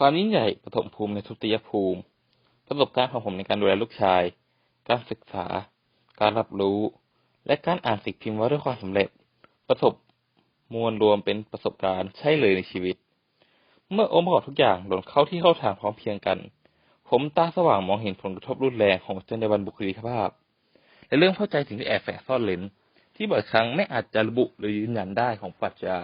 ความยิ่งใหญ่ปฐมภูมิในทุติยภูมิ ประสบการณ์ของผมในการดูแลลูกชาย การศึกษา การรับรู้ และการอ่านสิ่งพิมพ์ว่าด้วยความสำเร็จ ประสบมวลรวมเป็นประสบการณ์ใช่เลยในชีวิต เมื่อองค์ประกอบทุกอย่างหล่นเข้าที่เข้าทางพร้อมเพียงกัน ผมตาสว่างมองเห็นผลกระทบรุนแรงของจรรยาบรรณบุคลิกภาพ และเรื่องเข้าใจสิ่งที่แอบแฝงซ่อนเร้นที่บ่อยครั้งไม่อาจจะระบุหรือยืนยันได้ของปรัชญา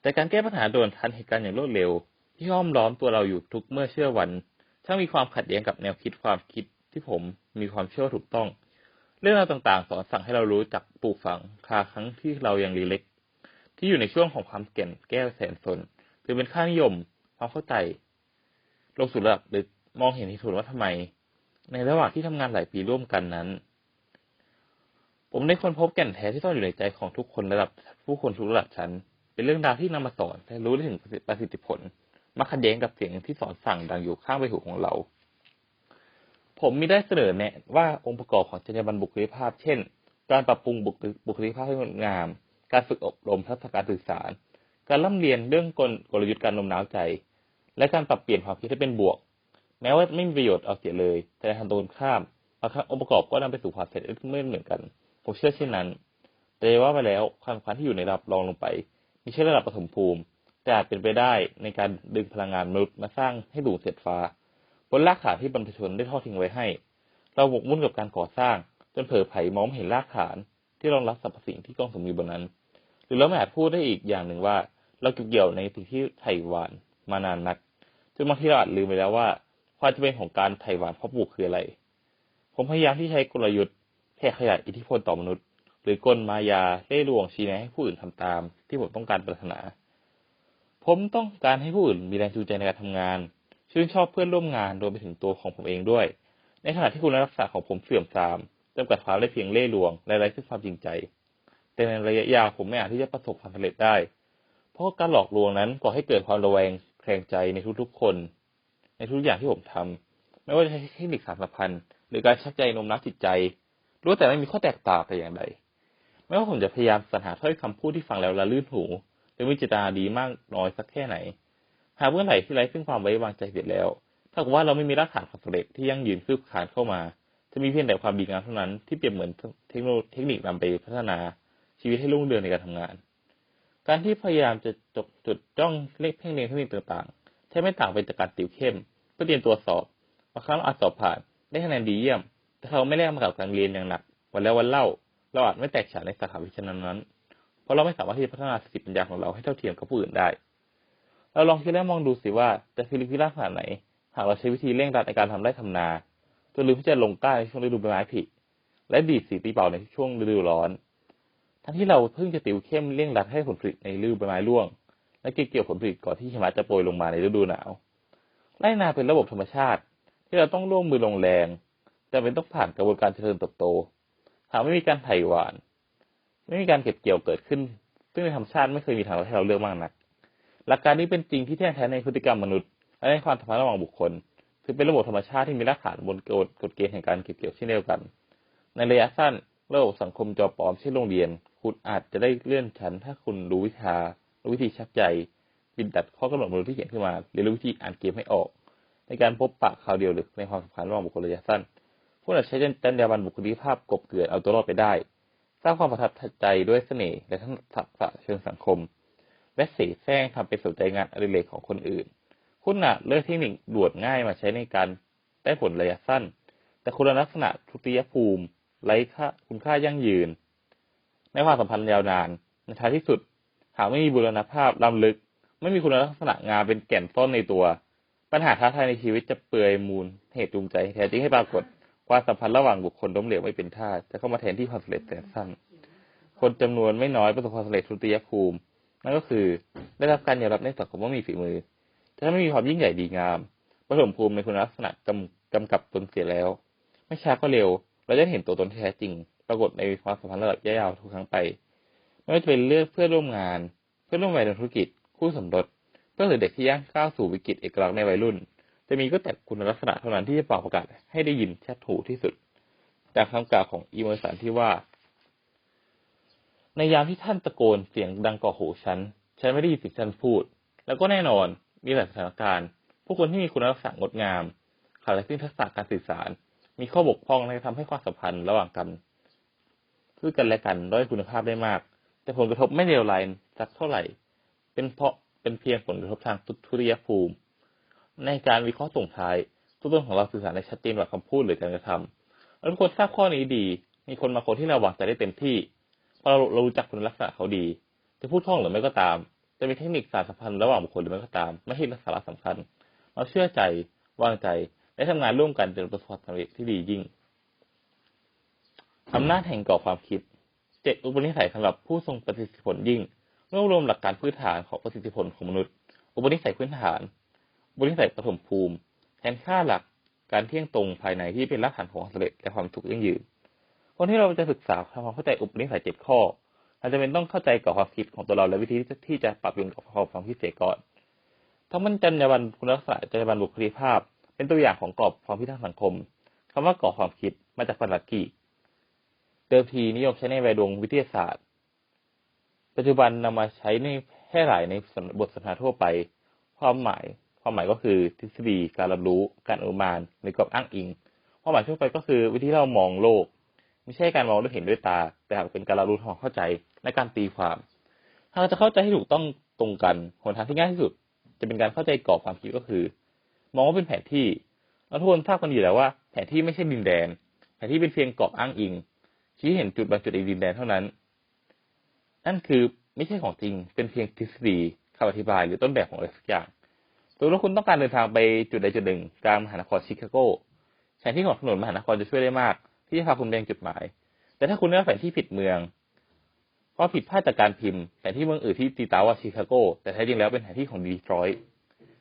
แต่การแก้ปัญหาโดนทันเหตุการณ์อย่างรวดเร็ว ที่ห้อมล้อมตัวเราอยู่ทุกเมื่อเชื่อวัน ช่างมีความขัดแย้งกับแนวคิดความคิดที่ผมมีความเชื่อถูกต้อง เรื่องราวต่างๆ สอนสั่งให้เรารู้จักปลูกฝังคาครั้งที่เรายังเล็ก ที่อยู่ในช่วงของความเก่นแก้วแสนสนถือเป็นค่านิยม ความเข้าใจลงสู่ระดับหรือมองเห็นเหตุผลว่าทำไม ในระหว่างที่ทำงานหลายปีร่วมกันนั้น ผมได้ค้นพบแก่นแท้ที่ซ่อนอยู่ในใจของทุกคนระดับผู้คนทุกระดับชั้น เป็นเรื่องราวที่นำมาสอนและรู้ได้ถึงประสิทธิผล มักขัดแย้งกับเสียงที่สอนสั่งดังอยู่ข้างใบหูของเรา ผมมีได้เสนอแนะว่าองค์ประกอบของจรรยาบรรณบุคลิกภาพ เช่น การปรับปรุงบุคลิกภาพให้งดงาม การฝึกอบรมทักษะการสื่อสาร การร่ำเรียนเรื่องกลกลยุทธ์การโน้มน้าวใจ และการปรับเปลี่ยนความคิดให้เป็นบวก แม้ว่าไม่มีประโยชน์เอาเสียเลย แต่ในทางตรงข้ามบางครั้งองค์ประกอบก็นำไปสู่ความเสร็จไม่เหมือนกัน ผมเชื่อเช่นนั้น แต่ว่าไปแล้วความคันที่อยู่ในระดับรองลงไป มีใช่ระดับปฐมภูมิ แต่อาจเป็นไปได้ในการดึงพลังงานมนุษย์มาสร้างให้ดูเสร็จฟ้า บนรากฐานที่บรรพชนได้ทอดทิ้งไว้ให้ เราหมกมุ่นกับการก่อสร้าง จนเผลอไผ่มองเห็นรากฐานที่รองรับสรรพสิ่งที่กองสมมีบนนั้น หรือเราไม่อาจพูดได้อีกอย่างหนึ่งว่า เราเก็บเกี่ยวในสิ่งที่ไถ่หวานมานานนักจนบางทีเราอาจลืมไปแล้วว่า ความจำเป็นของการไถ่หวานเพาะปลูกคืออะไร ผมพยายามที่ใช้กลยุทธ์แผ่ขยายอิทธิพลต่อมนุษย์ หรือกลมายาเล่ลวงชี้แนะให้ผู้อื่นทำตาม ที่ผมต้องการปรารถนา ผมต้องการให้ผู้อื่นมีแรงจูงใจในการทำงาน ชื่นชอบเพื่อนร่วมงานรวมไปถึงตัวของผมเองด้วย ในขณะที่คุณรักษาของผมเสื่อมทรามจำกัดความได้เพียงเล่ห์ลวงและไร้ซึ่งความจริงใจ แต่ในระยะยาวผมไม่อาจที่จะประสบความสำเร็จได้ เพราะการหลอกลวงนั้นก่อให้เกิดความระแวงแคลงใจในทุกๆคน ในทุกอย่างที่ผมทำไม่ว่าจะใช้เทคนิคสารสัมพันธ์หรือการชักใจนมน้ำจิตใจรู้แต่ไม่มีข้อแตกต่างแต่อย่างใดไม่ว่าผมจะพยายามสรรหาถ้อยคำพูดที่ฟังแล้วละลื่นหู หรือมีจิตนาดีมากน้อยสักแค่ไหน หากเมื่อไหร่ที่ไร้ซึ่งความไว้วางใจเสร็จแล้วถ้าว่าเราไม่มีรากฐานความสำเร็จที่ยั่งยืนคืบคานเข้ามา จะมีเพียงแต่ความดีงามเท่านั้นที่เปรียบเหมือนเทคโนโลยีเทคนิคนำไปพัฒนาชีวิตให้รุ่งเรืองในการทำงาน การที่พยายามจะจดจุดจ้องเลขเพ่งเรียนเทคนิคต่างๆแทบไม่ต่างไปจากการติวเข้มเพื่อเตรียมตัวสอบบางครั้งเราอาจสอบผ่านได้คะแนนดีเยี่ยม แต่เขาไม่แลกมากับการเรียนอย่างหนัก วันแล้ววันเล่า เราอาจไม่แตกฉานในสาขาวิชานั้น เพราะเราไม่สามารถที่จะพัฒนาสติปัญญาของเราให้เท่าเทียมกับผู้อื่นได้ เราลองคิดและมองดูสิว่าจะฟิลิปปินส์ขนาดไหน หากเราใช้วิธีเร่งรัดในการทำไร่ทำนาจนลืมที่จะลงกล้าในช่วงฤดูใบไม้ผลิและดีดสีตีเป่าในช่วงฤดูร้อน ทั้งที่เราเพิ่งจะติวเข้มเร่งรัดให้ผลผลิตในฤดูใบไม้ร่วง และเก็บเกี่ยวผลผลิตก่อนที่หิมะจะโปรยลงมาในฤดูหนาวไร่นาเป็นระบบธรรมชาติ ที่เราต้องร่วมมือลงแรงแต่เป็นต้องผ่านกระบวนการเจริญเติบโต หากไม่มีการไถ่หวาน ไม่มีการเก็บเกี่ยวเกิดขึ้น ซึ่งในธรรมชาติไม่เคยมีทางให้เราเลือกมากนัก หลักการนี้เป็นจริงที่แท้แท้ในพฤติกรรมมนุษย์ และในความสัมพันธ์ระหว่างบุคคลถือเป็นระบบธรรมชาติที่มีรากฐานบนกฎกฎเกณฑ์แห่งการเก็บเกี่ยวเช่นเดียวกัน ในระยะสั้นระบบสังคมจอปลอมเช่นโรงเรียน คุณอาจจะได้เลื่อนชั้น ถ้าคุณรู้วิชารู้วิธีชักใจบินดัดข้อกำหนดมนุษย์ที่เขียนขึ้นมาเรียนรู้วิธีอ่านเกมให้ออก ในการพบปะข่าวเดียวหรือในความสัมพันธ์ระหว่างบุคคลระยะสั้นผู้อาจใช้จรรยาบรรณบุคลิกภาพกบเกลื่อนเอาตัวรอดไปได้ สร้างความประทับใจด้วยเสน่ห์และทักษะเชิงสังคม และเสแสร้งทำเป็นสนใจงานอดิเรกของคนอื่น คุณอาจเลือกเทคนิคด่วนง่ายมาใช้ในการได้ผลระยะสั้น แต่คุณลักษณะทุติยภูมิไร้ค่าคุณค่ายั่งยืน ในความสัมพันธ์ยาวนานในท้ายที่สุด หากไม่มีบุรณภาพล้ำลึก ไม่มีคุณลักษณะงานเป็นแก่นต้นในตัว ปัญหาท้าทายในชีวิตจะเปื่อยมูลเหตุจูงใจแท้จริงให้ปรากฏ ความสัมพันธ์ระหว่างบุคคลล้มเหลวไม่เป็นท่าจะเข้ามาแทนที่ความสำเร็จแสนสั้น คนจำนวนไม่น้อยประสบความสำเร็จทุติยภูมิ นั่นก็คือ ได้รับการยอมรับในสังคมว่ามีฝีมือแต่ถ้าไม่มีความยิ่งใหญ่ดีงามปฐมภูมิในคุณลักษณะกำกำกับตนเสียแล้ว ไม่ช้าก็เร็ว เราจะเห็นตัวตนที่แท้จริง ปรากฏในความสัมพันธ์ระดับยาวทุกครั้งไปไม่ว่าจะเป็นเลือกเพื่อร่วมงาน เพื่อร่วมวัยในธุรกิจ คู่สมรสเพื่อเด็กที่ย่างก้าวสู่วิกฤตเอกลักษณ์ในวัยรุ่น จะมีก็แต่คุณลักษณะเท่านั้นที่จะเป่าประกาศให้ได้ยินชัดหูกที่สุด จากคำกล่าวของอีเมอร์สันที่ว่า ในยามที่ท่านตะโกนเสียงดังก่อหูฉัน ฉันไม่ได้ยินสิ่งท่านพูด แล้วก็แน่นอนมีหลายสถานการณ์ผู้คนที่มีคุณลักษณะงดงามขาดซึ่งทักษะการสื่อสาร มีข้อบกพร่องและทำให้ความสัมพันธ์ระหว่างกันซึ่งกันและกันด้อยคุณภาพได้มาก แต่ผลกระทบไม่เลวร้ายสักเท่าไหร่ เป็นเพราะเป็นเพียงผลกระทบทางทุริยภูมิ ในการวิเคราะห์ส่งท้ายตัวตนของเราสื่อสารได้ชัดเจนกว่าคำพูดหรือการกระทำเราทุกคนทราบข้อนี้ดี มีคนมาคนที่เราหวังจะได้เต็มที่เพราะเราเรารู้จักคุณลักษณะเขาดี จะพูดท่องหรือไม่ก็ตาม จะมีเทคนิคสารสัมพันธ์ระหว่างบุคคลหรือไม่ก็ตาม ไม่ให้สาระสำคัญ เราเชื่อใจ วางใจ และทำงานร่วมกันจนประสบความสำเร็จที่ดียิ่งอำนาจแห่งก่อความคิด เจ็ดอุปนิสัยสำหรับผู้ทรงประสิทธิผลยิ่งรวบรวมหลักการพื้นฐานของประสิทธิผลของมนุษย์ อุปนิสัยพื้นฐาน อุปนิสัยปฐมภูมิ แทนค่าหลักการเที่ยงตรงภายในที่เป็นรากฐานของความสำเร็จและความถูกยั่งยืนคนที่เราจะศึกษาทำความเข้าใจอุปนิสัยเจ็ดข้อเราจะเป็นต้องเข้าใจก่อความคิดของตัวเราและวิธีที่จะปรับเปลี่ยนก่อความคิดเสียก่อนทั้งมันจรรยาบรรณคุณลักษณะจรรยาบรรณบุคลิกภาพ เป็นตัวอย่างของกรอบความคิดทางสังคมคำว่าก่อความคิดมาจากภาษากีเดิมทีนิยมใช้ในแวดวงวิทยาศาสตร์ ปัจจุบันนำมาใช้ในแพร่หลายในบทสนทนาทั่วไป ความหมาย ความหมายก็คือทฤษฎีการรับรู้การอนุมานหรือกรอบอ้างอิง ความหมายทั่วไปก็คือวิธีเรามองโลก ไม่ใช่การมองด้วยเห็นด้วยตา แต่หากเป็นการรับรู้ทางเข้าใจและการตีความถ้าจะเข้าใจให้ถูกต้องตรงกันหนทางที่ง่ายที่สุด จะเป็นการเข้าใจกรอบความคิดก็คือ มองว่าเป็นแผนที่เราทุกคนทราบกันอยู่แล้วว่า แผนที่ไม่ใช่ดินแดน แผนที่เป็นเพียงกรอบอ้างอิง ชี้เห็นจุดบางจุดในดินแดนเท่านั้น นั่นคือไม่ใช่ของจริงเป็นเพียงทฤษฎีคำอธิบายหรือต้นแบบของอะไรสักอย่าง สมมติว่าคุณต้องการเดินทางไปจุดใดจุดหนึ่งกลางมหานครชิคาโกแผนที่ของถนนมหานครจะช่วยได้มาก ที่จะพาคุณไปยังจุดหมาย แต่ถ้าคุณเลือกแผนที่ผิดเมือง ก็ผิดพลาดจากการพิมพ์แผนที่เมืองอื่นที่ตีตาว่าชิคาโก แต่แท้จริงแล้วเป็นแผนที่ของดีทรอยต์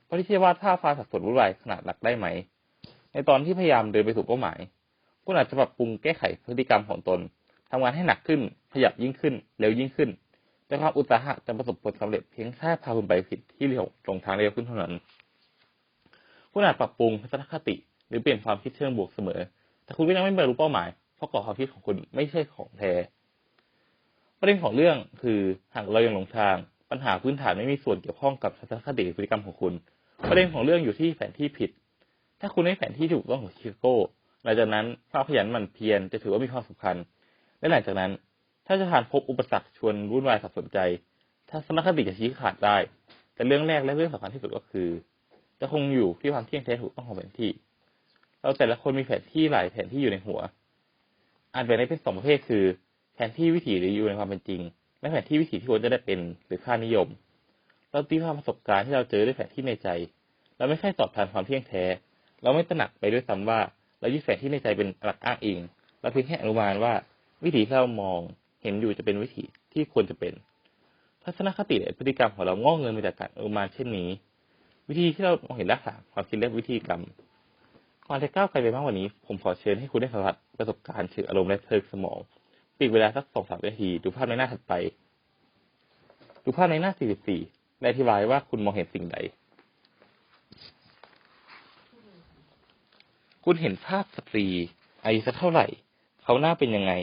เพราะที่เชื่ว่าถ้าฟ้าสับสนวุ่นวายขนาดหนักได้ไหม ในตอนที่พยายามเดินไปสู่เป้าหมาย คุณอาจจะปรับปรุงแก้ไขพฤติกรรมของตนทำงานให้หนักขึ้น ขยับยิ่งขึ้น เร็วยิ่งขึ้น แต่ความอุตสาหะจะประสบผลสำเร็จเพียงแค่พาคุณไปผิดที่เร็วตรงทางเร็วขึ้นเท่านั้น คุณอาจปรับปรุงทัศนคติ หรือเปลี่ยนความคิดเชิงบวกเสมอ แต่คุณก็ยังไม่บรรลุเป้าหมาย เพราะกรอบความคิดของคุณไม่ใช่ของแท้ประเด็นของเรื่องคือหากเรายังหลงทาง ปัญหาพื้นฐานไม่มีส่วนเกี่ยวข้องกับทัศนคติพฤติกรรมของคุณ ประเด็นของเรื่องอยู่ที่แผนที่ผิด ถ้าคุณได้แผนที่ถูกต้องของชิคาโกหลังจากนั้นความขยันหมั่นเพียรจะถือว่ามีความสำคัญ และหลังจากนั้น ถ้าจะผ่านพบอุปสรรคชวนวุ่นวายสับสนใจทัศนคติจะชี้ขาดได้ แต่เรื่องแรกและเรื่องสำคัญที่สุดก็คือ จะคงอยู่ที่ความเที่ยงแท้ถูกต้องของแผนที่ เราแต่ละคนมีแผนที่หลายแผนที่อยู่ในหัวอาจแบ่งได้เป็นสองประเภทคือ แผนที่วิถีหรืออยู่ในความเป็นจริง และแผนที่วิถีที่ควรจะได้เป็นหรือค่านิยม เราตีความประสบการณ์ที่เราเจอด้วยแผนที่ในใจ เราไม่ใช่ตอบแทนความเที่ยงแท้ เราไม่ตระหนักไปด้วยซ้ำว่า เรายึดแผนที่ในใจเป็นหลักอ้างอิง เราเพียงแค่อนุมานว่า วิถีที่เรามอง เห็นอยู่จะเป็นวิถีที่ควรจะเป็นทัศนคติและพฤติกรรมของเรางอกเงินมาจากการอนุมาเช่นนี้ วิธีที่เรามองเห็นลักษณะความคิดและวิธีกรรมก่อนจะก้าวไกลไปมากกว่านี้ ผมขอเชิญให้คุณได้สัมผัสประสบการณ์เชิงอารมณ์และเพลิงสมองปีกเวลาสักสองสามนาที ดูภาพในหน้าถัดไป ดูภาพในหน้า44และอธิบายว่าคุณมองเห็นสิ่งใด คุณเห็นภาพสตรีอายุสักเท่าไหร่ เขาหน้าเป็นยังไง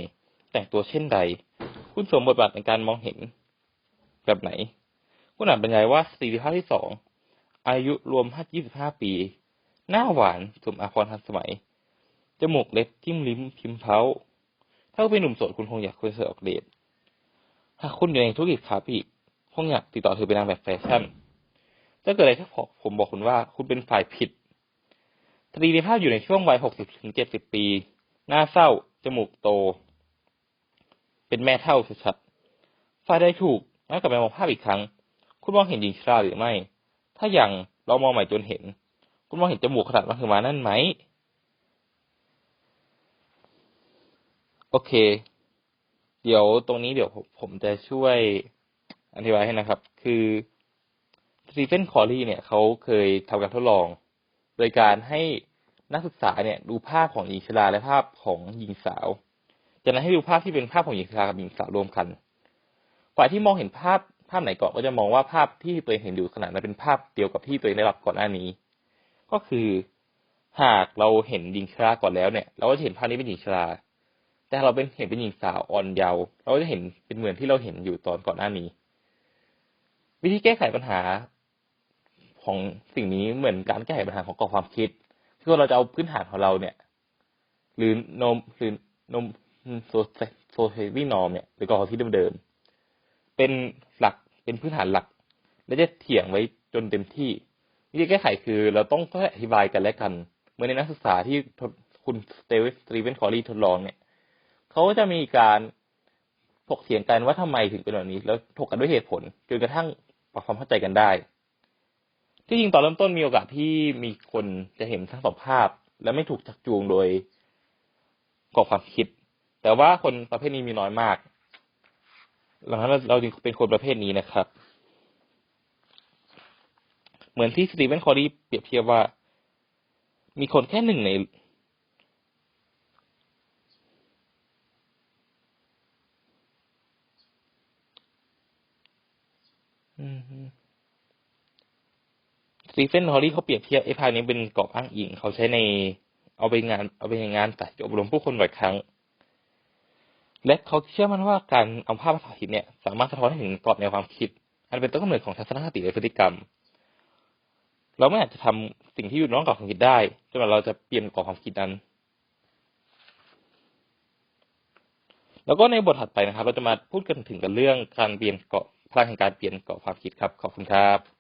แต่งตัวเช่นใด คุณสวมบทบาทในการมองเห็น แบบไหน คุณอ่านบรรยายว่าสตรีภาพที่สองอายุรวมห้ายี่สิบห้าปี หน้าหวานสวมอาภรณ์ทันสมัย จมูกเล็บจิ้มลิ้มพิมพ์เพ้า ถ้าเป็นหนุ่มโสดคุณคงอยากคุยเสอออกเดทหากคุณอยู่ในธุรกิจขาปีกคงอยากติดต่อเธอเป็นนางแบบแฟชั่นถ้าเกิดอะไรถ้าผมบอกคุณว่าคุณเป็นฝ่ายผิดสตรีในภาพอยู่ในช่วงวัยหกสิบถึงเจ็ดสิบปี หน้าเศร้า จมูกโต เป็นแม่เท่าชัดๆฝ่ายใดถูกแล้วกลับไปมองภาพอีกครั้ง คุณมองเห็นหญิงชราหรือไม่ ถ้ายังเรามองใหม่จนเห็น คุณมองเห็นจมูกขนาดมหึมานั่นไหม โอเค เดี๋ยวตรงนี้เดี๋ยวผมจะช่วยอธิบายให้นะครับ คือสตีเฟนคอร์ลีเนี่ยเขาเคยทำการทดลอง โดยการให้นักศึกษาเนี่ยดูภาพของหญิงชราและภาพของหญิงสาว จากนั้นให้ดูภาพที่เป็นภาพของหญิงชรากับหญิงสาวรวมกันฝ่ายที่มองเห็นภาพภาพไหนก่อนก็จะมองว่าภาพที่ตัวเองเห็นอยู่ขณะนั้นเป็นภาพเดียวกับที่ตัวเองได้รับก่อนหน้านี้ ก็คือหากเราเห็นหญิงชราก่อนแล้วเนี่ย เราก็จะเห็นภาพนี้เป็นหญิงชรา แต่เราเป็นเห็นเป็นหญิงสาวอ่อนเยาว์เราก็จะเห็นเป็นเหมือนที่เราเห็นอยู่ตอนก่อนหน้านี้ วิธีแก้ไขปัญหาของสิ่งนี้เหมือนการแก้ไขปัญหาของกรอบความคิดที่ว่าเราจะเอาพื้นฐานของเราเนี่ย หรือนมหรือนม โซโซเซวีนอมเนี่ยหรือกอบความคิดเดิมๆเป็นหลักเป็นพื้นฐานหลัก และจะเถียงไว้จนเต็มที่วิธีแก้ไขคือเราต้องค่อยอธิบายกันและกัน เหมือนในนักศึกษาที่คุณสเตเวิสตรีเวนคอรีทดลองเนี่ยเขาก็จะมีการถกเถียงกันว่าทำไมถึงเป็นแบบนี้ แล้วถกกันด้วยเหตุผลจนกระทั่งปรับความเข้าใจกันได้ ที่จริงตอนเริ่มต้นมีโอกาสที่มีคนจะเห็นทั้งสองภาพ และไม่ถูกจักจูงโดยกรอบความคิด แต่ว่าคนประเภทนี้มีน้อยมากหลังนั้นเราเราจึงเป็นคนประเภทนี้นะครับ เหมือนที่สตีเวนคอรีเปรียบเทียบว่า มีคนแค่หนึ่งในสตีเฟนฮอลลี่เขาเปรียบเทียบไอ้ภาพนี้เป็นกรอบอ้างอิง เขาใช้ในเอาไปงานเอาไปในงานแต่อบรมผู้คนบ่อยครั้ง และเขาเชื่อมั่นว่าการเอาภาพมาสาธิตเนี่ย สามารถสะท้อนให้เห็นกรอบแนวความคิด อันเป็นต้นกำเนิดของทัศนคติและพฤติกรรม เราไม่อาจจะทำสิ่งที่อยู่นอกกรอบความคิดได้จนกว่าเราจะเปลี่ยนกรอบความคิดนั้น แล้วก็ในบทถัดไปนะครับ เราจะมาพูดกันถึงกันเรื่องการเปลี่ยนเกาะพลังแห่งการเปลี่ยนเกาะความคิดครับ ขอบคุณครับ